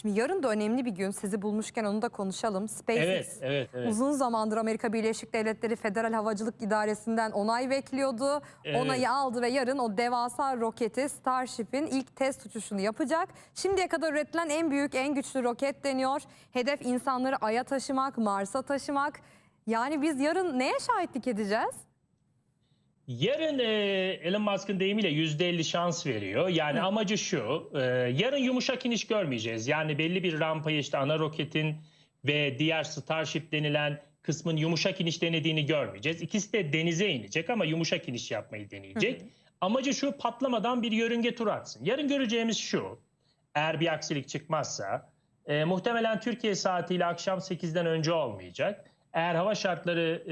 Şimdi yarın da önemli bir gün. Sizi bulmuşken onu da konuşalım. SpaceX Evet, evet, evet. uzun zamandır Amerika Birleşik Devletleri Federal Havacılık İdaresi'nden onay bekliyordu. Evet. Onayı aldı ve yarın o devasa roketi Starship'in ilk test uçuşunu yapacak. Şimdiye kadar üretilen en büyük, en güçlü roket deniyor. Hedef insanları Ay'a taşımak, Mars'a taşımak. Yani biz yarın neye şahitlik edeceğiz? Yarın e, Elon Musk'ın deyimiyle %50 şans veriyor. Yani amacı şu, e, yarın yumuşak iniş görmeyeceğiz. Yani belli bir rampayı işte ana roketin ve diğer Starship denilen kısmın yumuşak iniş denediğini görmeyeceğiz. İkisi de denize inecek ama yumuşak iniş yapmayı deneyecek. Amacı şu patlamadan bir yörünge tur atsın. Yarın göreceğimiz şu, eğer bir aksilik çıkmazsa e, muhtemelen Türkiye saatiyle akşam 8'den önce olmayacak. Eğer hava şartları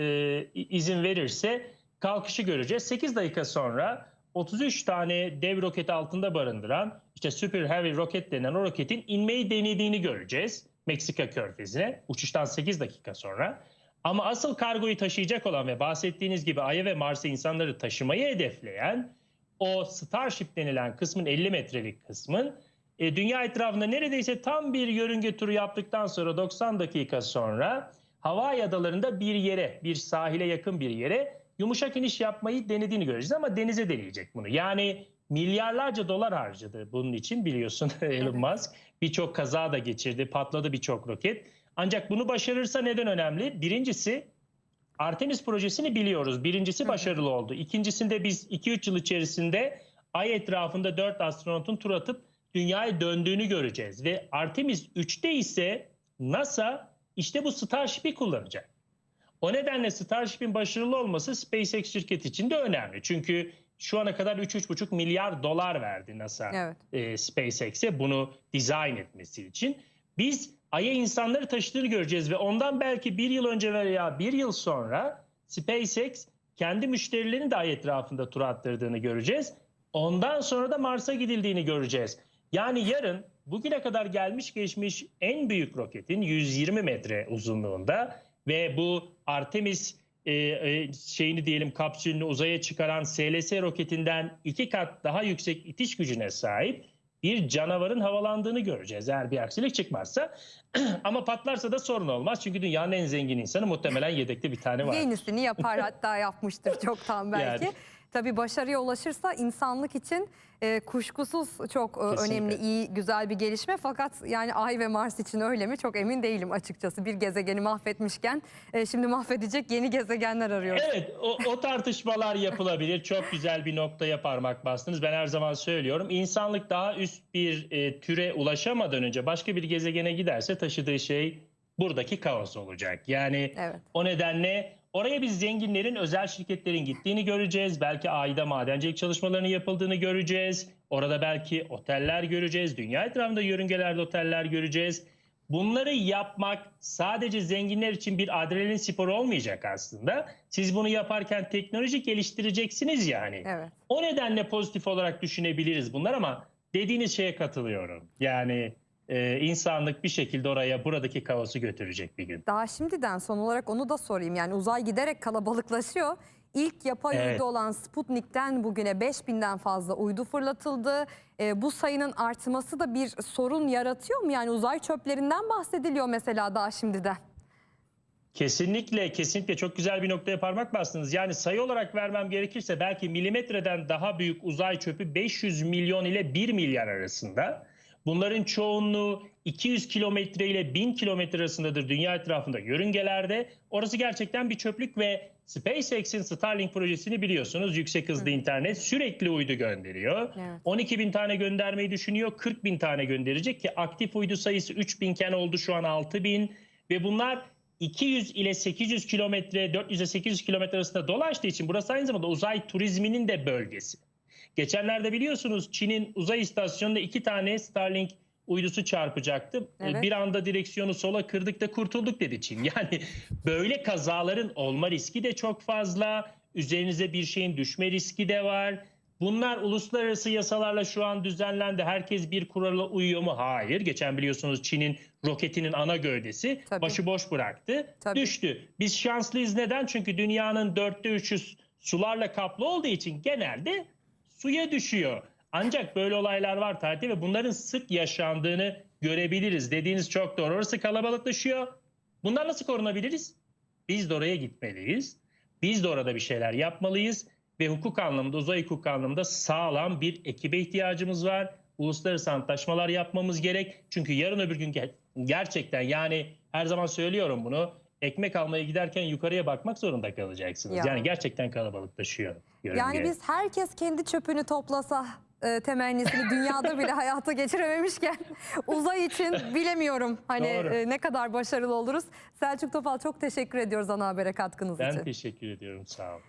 e, izin verirse kalkışı göreceğiz. 8 dakika sonra 33 tane dev roketi altında barındıran işte Super Heavy roket denen o roketin inmeyi denediğini göreceğiz. Meksika körfezine uçuştan 8 dakika sonra. Ama asıl kargoyu taşıyacak olan ve bahsettiğiniz gibi Ay'a ve Mars'a insanları taşımayı hedefleyen o Starship denilen kısmın 50 metrelik kısmın e, dünya etrafında neredeyse tam bir yörünge turu yaptıktan sonra 90 dakika sonra Hawaii adalarında bir yere, bir sahile yakın bir yere yumuşak iniş yapmayı denediğini göreceğiz ama denize deneyecek bunu. Yani milyarlarca dolar harcadı bunun için biliyorsun Elon Musk. Birçok kaza da geçirdi, patladı birçok roket. Ancak bunu başarırsa neden önemli? Birincisi Artemis projesini biliyoruz. Birincisi başarılı oldu. İkincisinde biz 2-3 yıl içerisinde Ay etrafında 4 astronotun tur atıp dünyaya döndüğünü göreceğiz. Ve Artemis 3'te ise NASA işte bu Starship'i kullanacak. O nedenle Starship'in başarılı olması SpaceX şirketi için de önemli. Çünkü şu ana kadar 3-3,5 milyar dolar verdi NASA Evet. e, SpaceX'e bunu dizayn etmesi için. Biz Ay'a insanları taşıdığını göreceğiz ve ondan belki bir yıl önce veya bir yıl sonra SpaceX kendi müşterilerini de Ay etrafında tur attırdığını göreceğiz. Ondan sonra da Mars'a gidildiğini göreceğiz. Yani yarın bugüne kadar gelmiş geçmiş en büyük roketin 120 metre uzunluğunda ve bu Artemis e, e, şeyini diyelim kapsülünü uzaya çıkaran SLS roketinden iki kat daha yüksek itiş gücüne sahip bir canavarın havalandığını göreceğiz eğer bir aksilik çıkmazsa. Ama patlarsa da sorun olmaz çünkü dünyanın en zengin insanı muhtemelen yedekte bir tane var. Yenisini yapar hatta yapmıştır çoktan belki. Yani. Tabii başarıya ulaşırsa insanlık için e, kuşkusuz çok e, Kesinlikle. önemli, iyi, güzel bir gelişme. Fakat yani Ay ve Mars için öyle mi çok emin değilim açıkçası. Bir gezegeni mahvetmişken e, şimdi mahvedecek yeni gezegenler arıyoruz. Evet o, o tartışmalar yapılabilir. Çok güzel bir noktaya parmak bastınız. Ben her zaman söylüyorum. İnsanlık daha üst bir e, türe ulaşamadan önce başka bir gezegene giderse taşıdığı şey buradaki kaos olacak. Yani Evet. o nedenle oraya biz zenginlerin, özel şirketlerin gittiğini göreceğiz. Belki ayda madencilik çalışmalarının yapıldığını göreceğiz. Orada belki oteller göreceğiz. Dünya etrafında yörüngelerde oteller göreceğiz. Bunları yapmak sadece zenginler için bir adrenalin sporu olmayacak aslında. Siz bunu yaparken teknoloji geliştireceksiniz yani. Evet. O nedenle pozitif olarak düşünebiliriz bunlar ama dediğiniz şeye katılıyorum. Yani e, insanlık bir şekilde oraya buradaki kaosu götürecek bir gün. Daha şimdiden son olarak onu da sorayım. Yani uzay giderek kalabalıklaşıyor. İlk yapay Evet. uydu olan Sputnik'ten bugüne 5000'den fazla uydu fırlatıldı. E, bu sayının artması da bir sorun yaratıyor mu? Yani uzay çöplerinden bahsediliyor mesela daha şimdiden. Kesinlikle, kesinlikle çok güzel bir noktaya parmak bastınız. Yani sayı olarak vermem gerekirse belki milimetreden daha büyük uzay çöpü 500 milyon ile 1 milyar arasında. Bunların çoğunluğu 200 kilometre ile 1000 kilometre arasındadır dünya etrafında yörüngelerde. Orası gerçekten bir çöplük ve SpaceX'in Starlink projesini biliyorsunuz. Yüksek hızlı internet sürekli uydu gönderiyor. Evet. 12 bin tane göndermeyi düşünüyor. 40 bin tane gönderecek ki aktif uydu sayısı 3 binken oldu şu an 6 bin. Ve bunlar 200 ile 800 kilometre, 400 ile 800 kilometre arasında dolaştığı için burası aynı zamanda uzay turizminin de bölgesi. Geçenlerde biliyorsunuz Çin'in uzay istasyonunda iki tane Starlink uydusu çarpacaktı. Evet. Bir anda direksiyonu sola kırdık da kurtulduk dedi Çin. Yani böyle kazaların olma riski de çok fazla. Üzerinize bir şeyin düşme riski de var. Bunlar uluslararası yasalarla şu an düzenlendi. Herkes bir kurala uyuyor mu? Hayır. Geçen biliyorsunuz Çin'in roketinin ana gövdesi Tabii. başıboş bıraktı. Tabii. Düştü. Biz şanslıyız. Neden? Çünkü dünyanın dörtte üçü sularla kaplı olduğu için genelde suya düşüyor. Ancak böyle olaylar var tarihte ve bunların sık yaşandığını görebiliriz. Dediğiniz çok doğru. Orası kalabalıklaşıyor. Bundan nasıl korunabiliriz? Biz de oraya gitmeliyiz. Biz de orada bir şeyler yapmalıyız. Ve hukuk anlamında, uzay hukuk anlamında sağlam bir ekibe ihtiyacımız var. Uluslararası antlaşmalar yapmamız gerek. Çünkü yarın öbür gün ger- gerçekten yani her zaman söylüyorum bunu. Ekmek almaya giderken yukarıya bakmak zorunda kalacaksınız. Ya. Yani gerçekten kalabalıklaşıyor. Yani biz herkes kendi çöpünü toplasa e, temennisini dünyada bile hayata geçirememişken uzay için bilemiyorum hani e, ne kadar başarılı oluruz. Selçuk Topal çok teşekkür ediyoruz ana habere katkınız Ben için. teşekkür ediyorum. Sağ olun.